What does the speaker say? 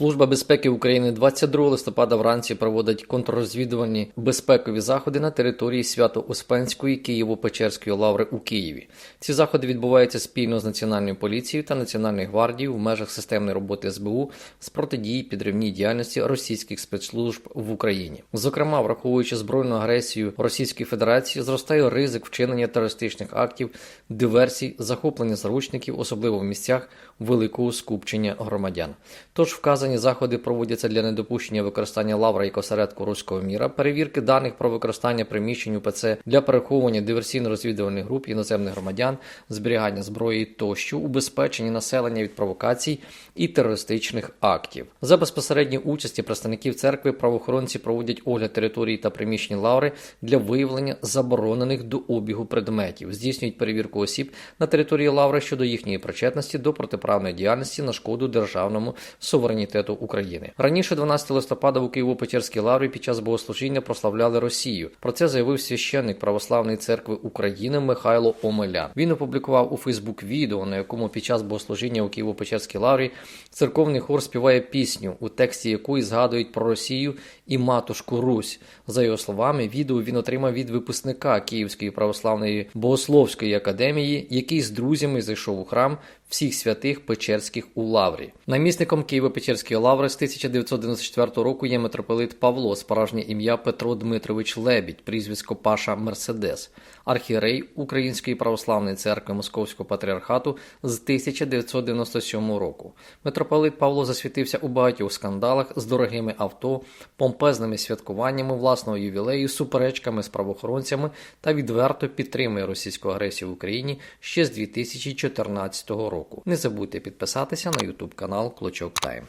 Служба безпеки України 22 листопада вранці проводить контррозвідувальні безпекові заходи на території Свято-Успенської Києво-Печерської лаври у Києві. Ці заходи відбуваються спільно з Національною поліцією та Національною гвардією в межах системної роботи СБУ з протидії підривній діяльності російських спецслужб в Україні. Зокрема, враховуючи збройну агресію Російської Федерації, зростає ризик вчинення терористичних актів, диверсій, захоплення заручників, особливо в місцях великого скупчення громадян. Тож вказані заходи проводяться для недопущення використання лавра як осередку руського міра, перевірки даних про використання приміщень УПЦ для переховування диверсійно-розвідувальних груп іноземних громадян, зберігання зброї тощо, убезпечення населення від провокацій і терористичних актів. За безпосередньої участі представників церкви правоохоронці проводять огляд території та приміщень лаври для виявлення заборонених до обігу предметів, здійснюють перевірку осіб на території лаври щодо їхньої причетності до протиправної діяльності на шкоду державному суверенітету України. Раніше, 12 листопада, у Києво-Печерській лаврі під час богослужіння прославляли Росію. Про це заявив священник Православної церкви України Михайло Омелян. Він опублікував у Фейсбук відео, на якому під час богослужіння у Києво-Печерській лаврі церковний хор співає пісню, у тексті якої згадують про Росію і матушку Русь. За його словами, відео він отримав від випускника Київської православної богословської академії, який з друзями зайшов у храм всіх святих Печерських у Лаврі. Намісником Києво-Печерської лаври з 1994 року є митрополит Павло, справжнє ім'я Петро Дмитрович Лебідь, прізвисько Паша Мерседес, архієрей Української православної церкви Московського патріархату з 1997 року. Митрополит Павло засвітився у багатьох скандалах з дорогими авто, помпезними святкуваннями власного ювілею, суперечками з правоохоронцями та відверто підтримує російську агресію в Україні ще з 2014 року. Не забудьте підписатися на YouTube канал Клочок Тайм.